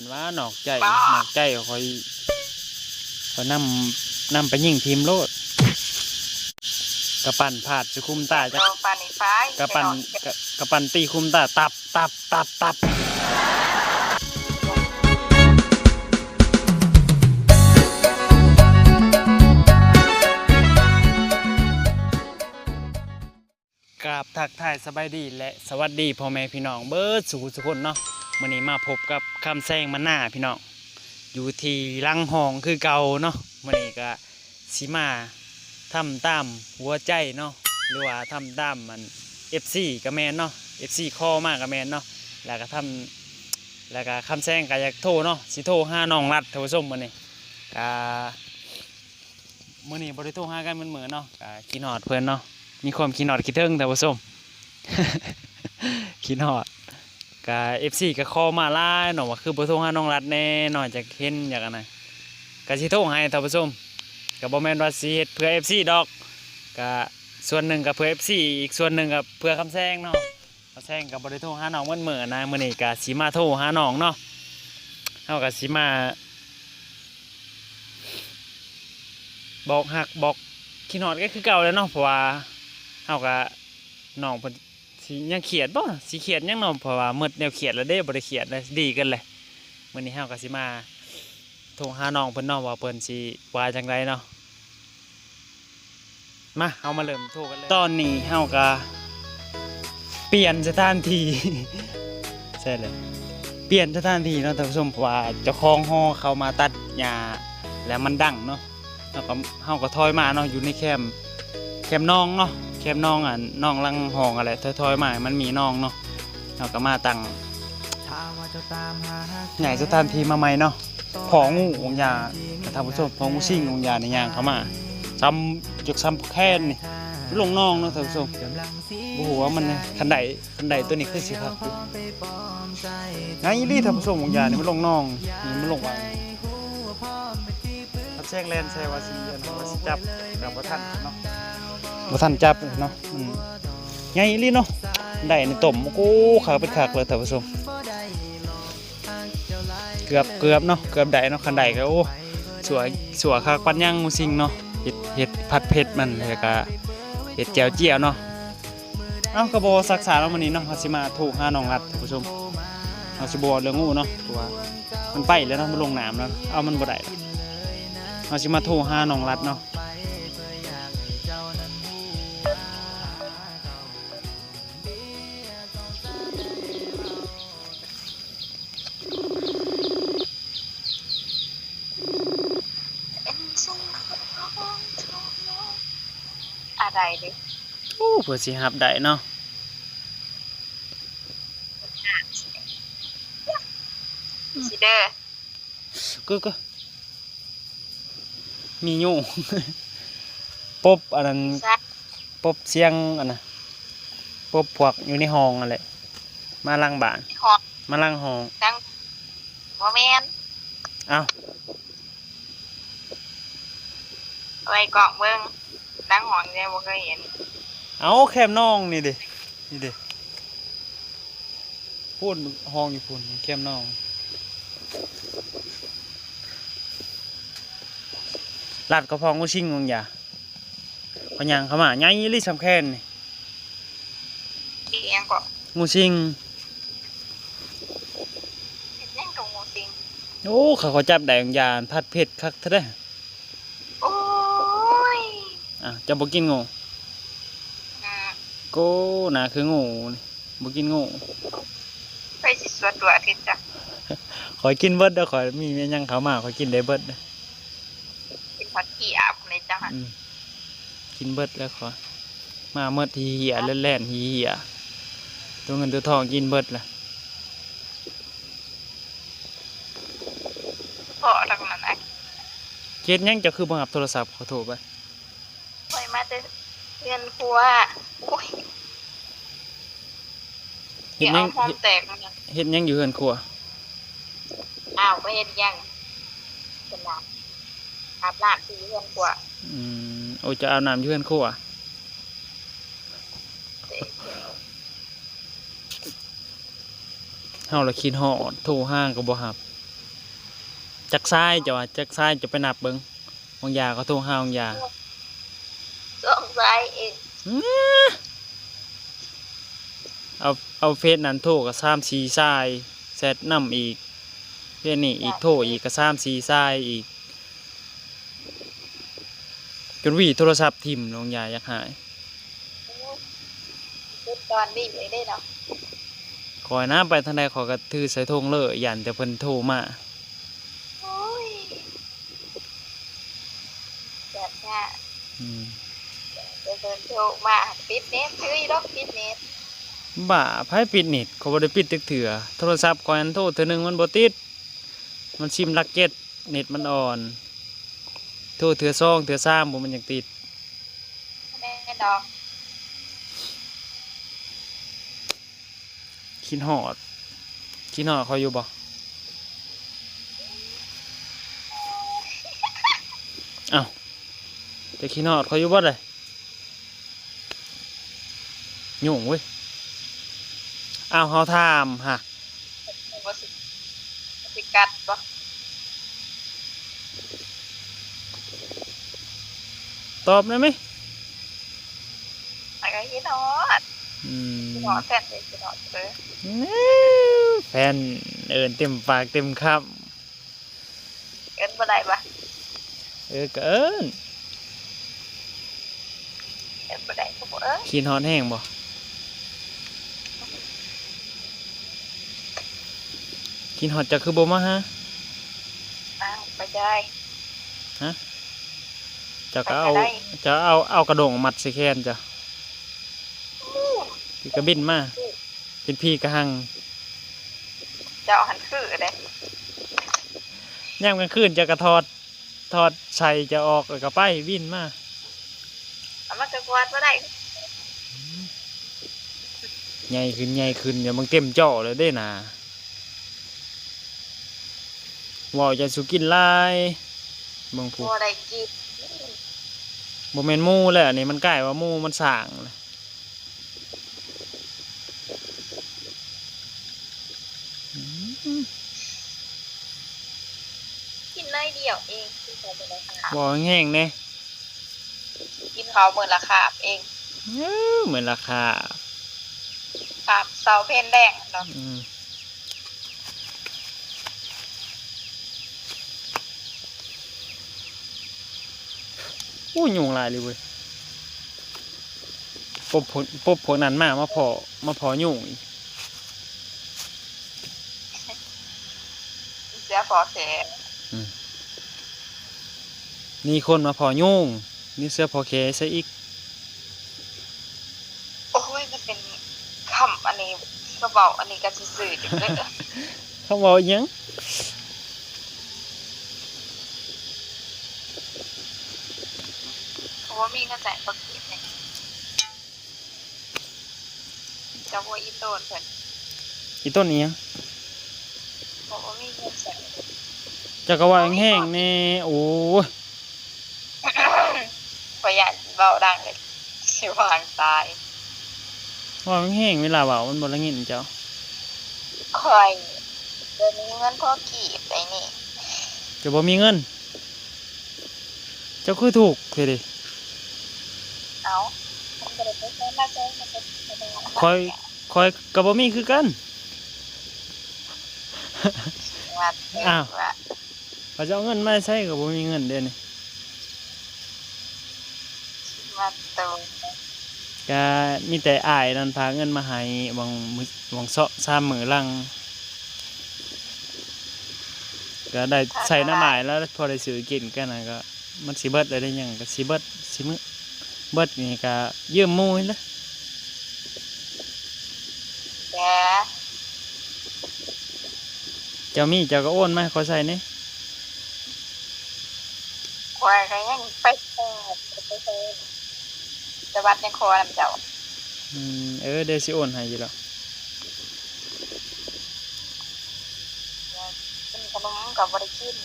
นว่าหนอกใจหนอกใจคอยคอยนำนำไปยิงทีมโลดกระปั่นผาดจะคุมตาจะลองปานนี้ฟ้ากระปั่นกระกระปั่นตีคุมตาตับตับตับตับกราบทักทายสบายดีและสวัสดีพ่อแม่พี่น้องเบิร์ดสู่ทุกคนเนาะ วันนี้มาพบกับคำแซงมาหน้าพี่น้องอยู่ที่ลังหองคือเก่าเนาะวันนี้ก็สิมาทำตามหัวใจเนาะหรือว่าทำตามมัน FC กับแมนเนาะ FC คอมากกับแมนเนาะแล้วก็ทำแล้วก็คำแซงก็อยากโทรเนาะสิโทรหาน้องรัดท่านผู้มมื้อนี้ก็มื้อนี้บ่ได้โทรหากันเหมือนมื้อเนาะก็คิดฮอดเพิ่อนเนาะมีความคิดฮอดคิดถึงท่านผู้มคิดฮอด ก็ FC ก็คอมาหลายเนาะว่าคือบ่โทรหาน้องรัดแน่หน้อยจะเห็นอย่างนั้นก็สิโทรให้ท่านผู้ชมก็บ่แมนว่าสิเฮ็ดเพื่อ FC ดอกก็ส่วนหนึ่งก็เพื่อ FC อีกส่วนหนึ่งก็เพื่อคำแซงเนาะคำแซงก็บ่ได้โทรหาน้องเหมือนมื้อนะเมื้อนี้ก็สิมาโทรหาน้องเนาะเฮาก็สิมา บอกหักบอกขี้นอดก็คือเก่าแล้วเนาะเพราะว่าเฮาก็น้องเพิ่ สิยังเขียดบ่สิเขียดยังเนาะเพราะว่าหมดแนวเขียดแล้วเด้บ่ได้เขียดเลยดีกันเลยมื้อนี้เฮาก็สิมาโทรหาน้องเพิ่นนาะว่าเพิ่นสิว่าจังไดเนาะมาเอามาเริ่มโทรกันเลยตอนนี้เฮาก็เปลี่ยนสถานที่ใช่เลยเปลี่ยนสถานที่เนาะท่านผู้ชมเพราะว่าเจ้าของหอเขามาตัดหญ้าแล้วมันดังเนาะแล้วก็เฮาก็ถอยมาเนาะอยู่ในแคมแคมน้องเนาะ มป์น้องอะน้องลังห้องอะไรถอยๆมามันมีน้องเนาะเฮาก็มาตั้งใหญ่สถานที่มาใหม่เนาะของงูองยาท่านผู้ชมของงูซิ่งองยาในยางเข้ามาซ้ำยกซ้ำแค่นนี่ลงน้องเนาะท่านผู้ชมบ่ฮู้ว่ามันคันใดคันใดตัวนี้คือสิครับไงอีหลีท่านผู้ชมองยานี่มันลงน้องนี่มันลงว่าเขาแจ้งแลนใช่ว่าสิอันว่าสิจับกับบ่ทันเนาะ บ่ทันจับเนาะไงอีหลีเนาะได้ในต้มโอ้ขาเป็นขากเลยท่านผู้ชมเกือบเกือบเนาะเกือบได้เนาะคันใดก็โอ้สวยสวยคักปันยังมูซิงเนาะเฮ็ดเฮ็ดผัดเผ็ดมันแล้วก็เฮ็ดแจ่วเจียวเนาะเอ้าก็บ่ซักษาแล้วมื้อนี้เนาะเฮาสิมาถูกหาน้องรัดท่านผู้ชมเฮาสิบ่เรื่องงูเนาะเพราะว่ามันไปแล้วเนาะมันลงน้ำแล้วเอามันบ่ได้เราสิมาโทรหาน้องรัดเนาะ อะไรดิโอ้เพื่อสิฮับได้เนาะสิเดอร์ก็ก็มีอยู่ปบอันนั้นซักปบเสียงอันน่ะปบพวกอยู่ในห้องนั่นแหละมาล้างบ้านหอมมาล้างห้องดังโมเมนเอ้าไว้กล่องเบิ้ง ดังหอนเนี่ยบ่เคยเห็น เอาแคมน้องนี่ดินี่ดิพูดห้องอยู่พูนแคมน้องลัดกระเพองกูชิงงงอย่าพยังเข้ามาใหญ่ลิสำแคนนี่อีหยังก็งูชิงเห็นยังตรงงูสิงโอ้เขาเขาจับได้ของยานพัดเผ็ดคักเท่าได้โอ้ย อะจะบ่กินงูอืมโกน่ะคืองูนี่บ่กินงูไปสิสวดตัวอาทิตย์จ้ะขอยกินเบิดเด้อขอยมีแม่ยังเขามาขอยกินได้เบิดเด้อกินผัดขี้อาบเลยจ้ะอืมกินเบิดแล้วขอยมาเมิดทีเหียแล่นๆทีเหียตัวเงินตัวทองกินเบิดล่ะพอทางนั้นอะเฮ็ดหยังจะคือบ่รับโทรศัพท์ขอโทรไปไป มาแต่เรียนครัวโอ้ยเฮ็เดี๋ดยวหยัเอางหอมแตกมันยังเฮ็ดหยังอยู่เฮือนครัว อ้าวไม่เห็นยังเป็นน้ำอาบน้ำที่เรียนครัวอืมโอ้ยจะเอาน้ำอยู่เฮือนครัวเด็กเฮาละคิดฮอดโทรห้างก็บ่รับจักซ้ายจะว่าจักซ้ายจะไปนับเบิ่งบางยาก็โทรหาบางยาสงสัยเองเอาเอาเฟซนั้นโทรก็ซ้ำสีซ้ายแซดนํอีกเฟซนี่อีกโทรอีกก็ซ้ำสีซ้ายอีกจนหวีโทรศัพท์ทิ่มลงยาอยากหายชุดตอนบีบเลยได้เนาะคอยนะไปทางใดขอยก็ถือใส่ธงเลยยันแต่เพิ่นโทรมาโอ้ยแบบเนี้ ยอืมเดี๋ยวเดินโทรมาปิดเน็ตซื้อดอกปิดเน็ตบ้าไผปิดเน็ตเขาบ่ได้ปิดตึกเถื่อโทรศัพท์คอยอันโทรเทื่อหนึงมันบ่ติด มันซิมลักเก็ตเน็ตมันอ่อน โทรเถื่อซองเถื่อซ้ำบ่มันยังติดแม่ดอกคิดฮอดคิดฮอดเขาอยู่บ่เอ้าจะคิดฮอดเขาอยู่บ่เลย ยุ่งเว้ยอ้าวเฮาถามฮะว่าสิสิกัดปะตอบได้ไหมอะไรกินหอดกินหอดแฟนเลยกินหอดเลยแฟนเอินเต็มปากเต็มคำเอินบ่ได้ปะเออเอินเอินบ่ได้ก็บ่เอินขีนฮอนแห้งบ่ ขีนฮอดจะคือบ่มาฮะอ้าวไปได้จะก็เอาไปก็ได้จะเอาเอากระดงมัดใส่แขนจ้ะพี่กระบินมาเป็นพี่กระหังเจ้าหันคือเลยย่ามกลางคืนจะกระทอดทอดใส่จะออกแล้วก็ไปบินมาเอามันก็กวาดบ่ได้ใหญ่ขึ้นใหญ่ขึ้นเดี๋ยวมึงเต็มจ่อเลยได้น่ะ ว่าวจะสุกินหลายเบางผู้บ่ได้กินบ่แม่นหมู่แล้วอันนี้มันใกล้ว่าหมู่มันสร้างเลยกินน้อยเดียวเองกินเขามื้อละคาบบ่แห้งๆเน่กินเขามื้อละคาบเองเอ้อเหมือนราคา คาบเสาเพนแดงเนาะ อืม อู้ยุงลายเลยเว้ยปบผลปบผลนั้นมามาพอมาพอยุงอีกเสียฟอแสนี่คนมาพอยุ่งนี่เสื้อพอเคซะอีก โอ้ยมันเป็นคำอันนี้ก็เว้าอันนี้ก็สิซื่อจังเด้อเขาบอกยัง เพราะว่ามีเงินจ่ายปกติเนี่ยจะว่าอีโตนเพิ่นอีต้นนี้ยังเพราะว่ามีเงินจ่ายจะกระว่าแห้งๆแน่โอ้ยประหยัดเบาดังเลยสิวางตายว่าแห้งๆเวลาเบามันบ่ละงินเจ้าคอยเดี๋ยวนี้เงินพอกีบไอ้นี่จะบ่มีเงิน เจ้าคือถูกเท่ดิเอามันก็เลยไปใช้มาใช้มาใช้มาใช้มาคอยค อยกับบ่มีคือกันว่าอ้าวว่าว่าจะเอาเงินมาใช้กับบ่มีเงินเด้นี่ว่าโตก็มีแต่อ้ายนั่นพาเงินมาให้บางมื้อวางเซาะซ้ำมื้อหลังก็ได้ใส่น้ำหมายแล้วพอได้ซื้อกินกันน่ะก็มันสิเบิดได้ได้หยังก็สิเบิดสิมื้อเบิดนี่ก็ยืมหมู่นี่แหละแต่ เจ้ามีเจ้าก็โอนมาให้เขาใส่นี่คอยก็ยังไปแค่ไปใช้จะวัดยังคอลำเจ้าอืมเออเดี๋ยวสิโอนให้อยู่แล้วกินขนมกับบริกิน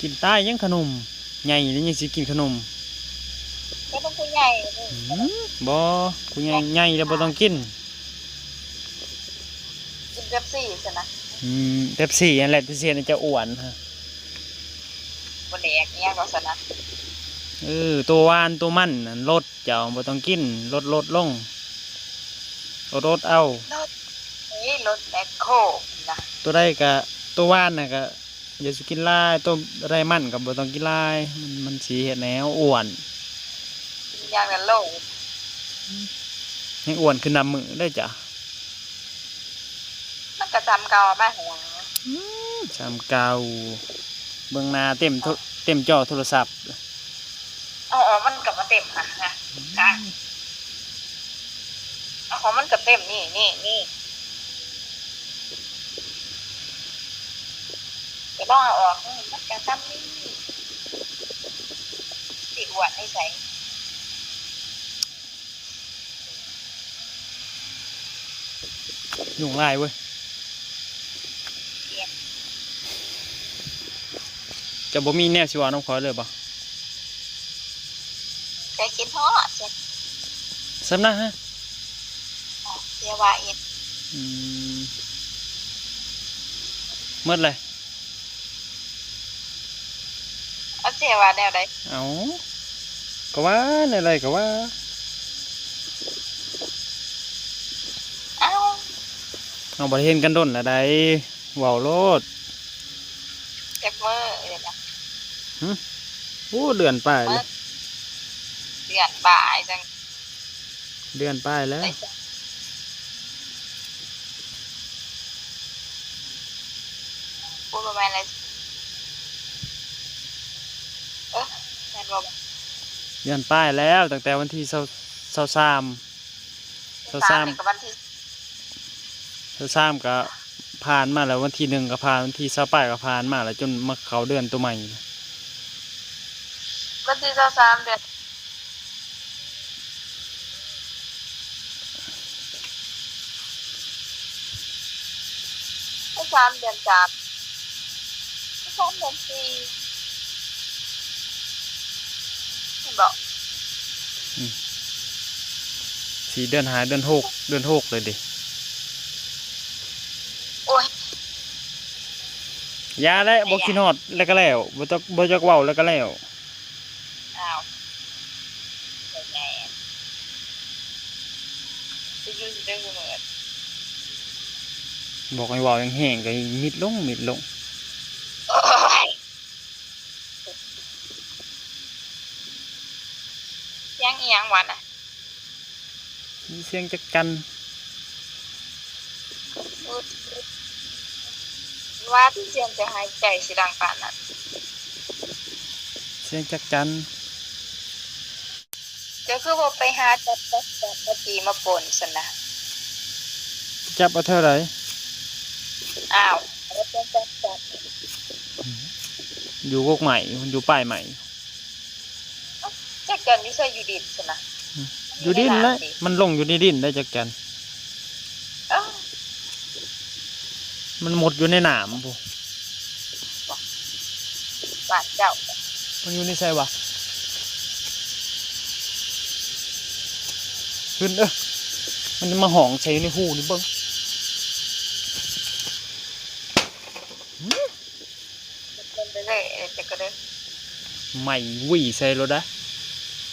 กินใต้ยังขนมใหญ่นี่ยังสิกินขนมก็ต้องผู้ใหญ่นี่อืมบ่ผู้ใหญ่ใหญ่แล้วบ่ต้องกินกิน เป๊ปซี่ใช่ไหมอืมเป๊ปซี่นั่นแหละที่เสียนจะอ้วนฮะบนแดกเนี่ยก็สนะเออตัวหวานตัวมันนั่นลดเจ้าบ่ต้องกินลดลดลงลดลดเอานี่รถแมคโครนะตัวได้ก็ตัวหวานน่ะก็อย่าสิกินหลายตัวได้มันก็บ่ต้องกินหลายมันมันสิเฮ็ดแนวอ้วนยางกันโลกให้อ้วนขึ้นนำมือได้จ้ะมัน ก็จำเก่ามาหัวจำเก่าเบิ่งหน้าเต็มโทเต็มจอโทรศัพท์อ๋อมันกลับมาเต็มค่ะนะค่ะเอาของมันกับเต็มนี่นี่นี่เดี๋ยวลองเอาออกนี่มันจะทำนี่ติดหวดให้ใส่ยุ่งหลายเว้ย จะบ่มีแนวสิเว่าน้องขอยเลยบ่ใส่กินทอดใส่สำนักฮะเสียว่าเอ็นอืมหมดเลยเอาเสียว่าแนวใดเอาก็ว่าในอะไรก็ว่าเอ้าเอาบ่ได้เห็นกันดนละใดเว้าโลด เจ็บมือเดี๋ยวนะ โอ้เดือนป้ายเลยเดือนบ่ายจังเดือนป้ายแล้วได้จ้ะพูดประมาณอะไรเออแม่นบอกเดือนป้ายแล้ว ตั้งแต่วันที่เศร้าเศร้าสามเสาร์สามนี่กับวันที่เศร้าสามก็ผ่านมาแล้ววันที่หนึ่งก็ผ่านวันที่เศร้าป้ายก็ผ่านมาแล้วจนมาเขาเดือนตัวใหม่ วันที่เสาร์สามเดือนสามเดือนสามสามเดือนสี่เห็นบอกสี่เดือนหาเดือนหกเดือนหกเลยดิโอ้ยยาแล้วบ่กินฮอดแล้วก็แล้วบ่จักบ่จักเว้าแล้วก็แล้ว อ้าวเป็นไงอะจะอยู่ที่ เรื่องเหมือนบอกให้เว้าแห้งๆก็มิดลงมิดลงโอ้ยยังอีหยังวันอะมีเสียงจักจันว่าที่เสียงจะหายใจสิดังปานนั้นเสียงจักจันก็คือว่าไปหาจับจับจับมาจีมาปนสนะ จับเอาเท่าไหร่อ้าวแล้วจับจับจับอยู่กกใหม่มันอยู่ป้ายใหม่จักกันอยู่ใส่อยู่ดินสนะอยู่ดินเลยมันลงอยู่ในดินได้จักจันเอ้ามันหมดอยู่ในหนามพุบาดเจ้า มันอยู่ในไสวะขึ้นเด้อมันจะมาห้องใส่ในหูนี่เบิ่ง เป็นไปเลยจะก็เลย ใหม่หวี่ใส่รถได้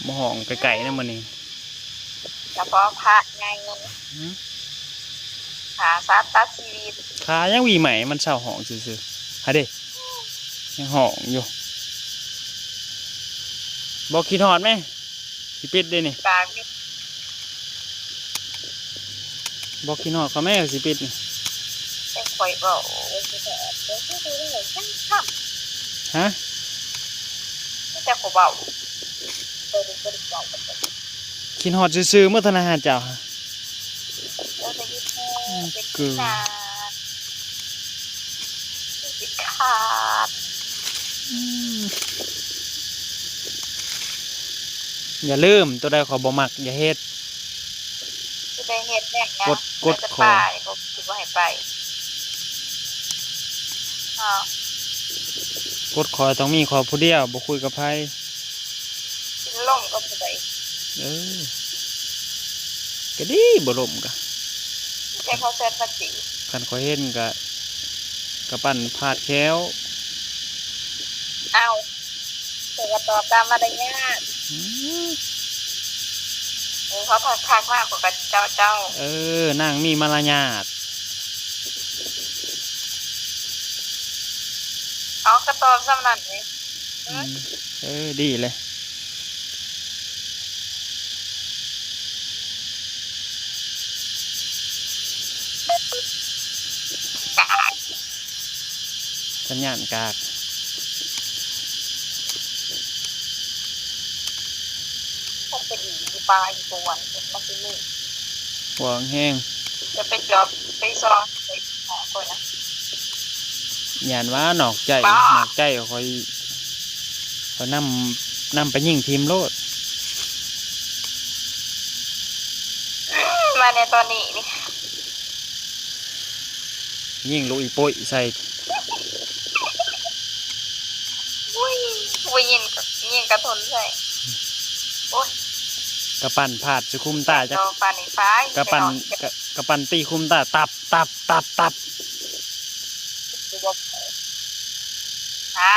มาห้องไกลๆนะมันนี่เฉพาะพระไงหาซาตัดชีวิตขายังหวีใหม่มันเศร้าห้องซื่อๆฮะเด้ยังห้องอยู่บอกคิดฮอดไหมสิปิดเด้นี่ปากนี่บอกคิดฮอดเขาแม่สิปิดนี่เป็นข่อยบอกโอ้ยจะแอบเดี๋ยวจะดูเลยจังทฮะำ แต่ขอเบาเออเป็นคนเบาเป็นคนคิดฮอดซื่อๆเมื่อธนาหารเจ้าฮะแล้วจะยึดแม่เป็นเกินนาเป็นขาดอย่าลืมตัวใดขอบ่มัก อย่าเฮ็ดจะไปเฮ็ดแน่งนะกดกดจะขอไปผมคิดว่าให้ไปอ้าว กดขอต้องมีขอผู้เดียวบ่คุยกับไผกินล่มก็ไม่ได้เออก็ดีบ่ล่มกะใช้เขาเซตมาจีคันขอยเห็นก็กระปั่นผาดแค้วเอาเธอก็ตอบตามมารยาทอืมเออเขาพักพักมากกว่าเจ้าเจ้า เออนางมีมารยาท เขาก็ตอบสำนันนี่อืมเออดีเลย สัญญาณกากพวกเป็นอีกปลาอีกวนมันคือนี่หัวแห้งจะไปจอบไปซองไปหอคนนะ ยานว่าหนอกใจบ้าหนอกใจคอยคอยนำนำไปยิงทีมโลดมาในตอนนี้นี่ยิงลูกอีโป้ยใส่อุ้ยอุ้ยยิงกับยิงกระทุนใส่โอ้ยกระปั่นผาดสุคุมตาจักจอปลาในฟ้ากระปั่นไปกระกระปั่นตีคุมตาตับตับตับตับ ดูบ่ฮะ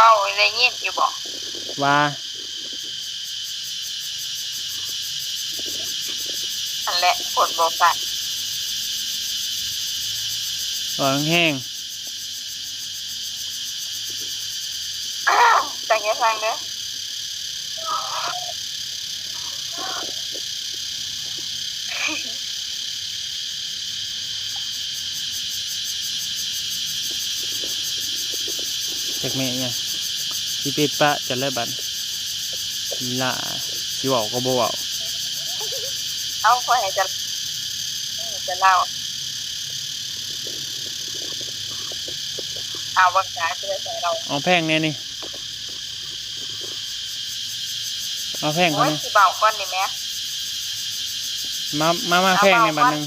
เบาได้ยินอยู่บอกว่าอันแหละผลบอกกันหัวแห้งจังยังฟังเด้อจากแม่เนี่ย สิปิดปะจะเลยบันล่าสิเว้าก็บ่เว้าเอาพอให้จะเออจะเล่าเอาวังกาเพื่อใส่เราเอาแพงแน่นี่เอาแพงเขาโอ้ยนี่สิเบาก้อนนี่แม่มามามาแพงในบัดหนึง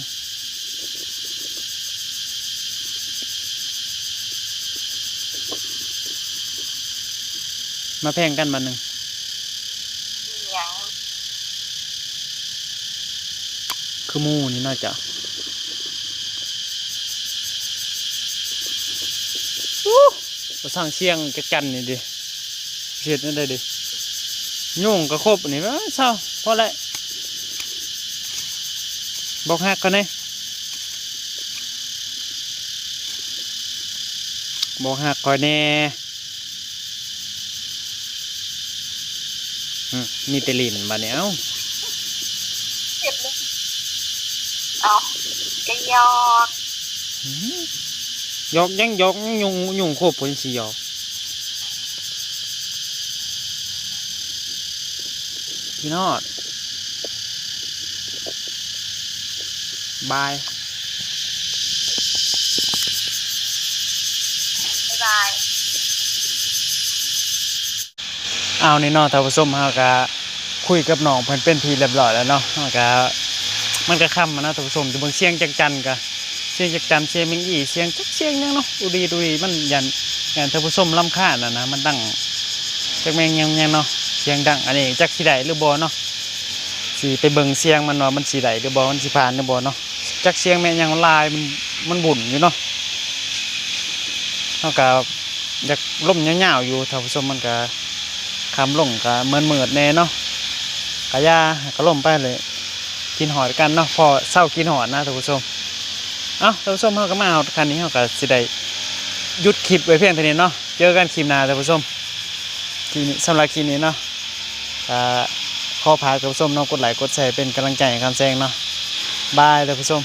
มาแพงกันบัดหนึงอีหยังคือหมูนี่น่าจะก็สร้างเชียงกระจันนี่ดิเสียดนั่นได้ดิยุ่งกระครบนี่วะเศร้าพอแล้วบอกหักกันเลยบอกหักก่อนแน่ มมีแตลินบาเนี้ยเอ้าเจ็บเลยเอากระยอกอืมยกยังยกยังยุงยุงโคบผลสียอกพี่นอดบายบ๊ายบาย เอานี่เนาะท่านผู้ชมเฮาก็คุยกับน้องเพิ่นเป็นทีเรียบร้อยแล้วเนาะเฮาก็มันก็ค่ำมาเนะท่านผู้ชมจะเบิ่งเสียงจักจันก็เสียงจักจันเสียงมิงอีเสียงจักเสียงหยังเนาะดูดีดูดีมันยันยันท่านผู้ชมรำคาญน่ะนะมันดังจักแมงยังยังเนาะเสียงดังอันนี้จักสิได้หรือบ่เนาะสิไปเบิ่งเสียงมันว่ามันสิได้หรือบ่มันสิผ่านหรือบ่เนาะจักเสียงแม่งยังลายมันมันบุ่นอยู่เนาะเฮาก็อยากล่มยาวๆอยู่ท่านผู้ชมมันก็ คำลงก็เมินเมิดแน่เนาะกะยาก็ล่มไปเลย กินหอดกันเนาะพอเศร้ากินหอดนะท่านผู้ชมเอ้าท่านผู้ชมเราก็มาเอาคันนี้เราก็สิได้หยุดคลิปไว้เพียงเท่านี้เนาะเจอกันคลิปหน้าท่านผู้ชมคลิปนี้สำหรับคลิปนี้เนาะก็ขอพาท่านผู้ชมเนาะกดไลค์กดแชร์เป็นกำลังใจให้คำแซงเนาะบายท่านผู้ชม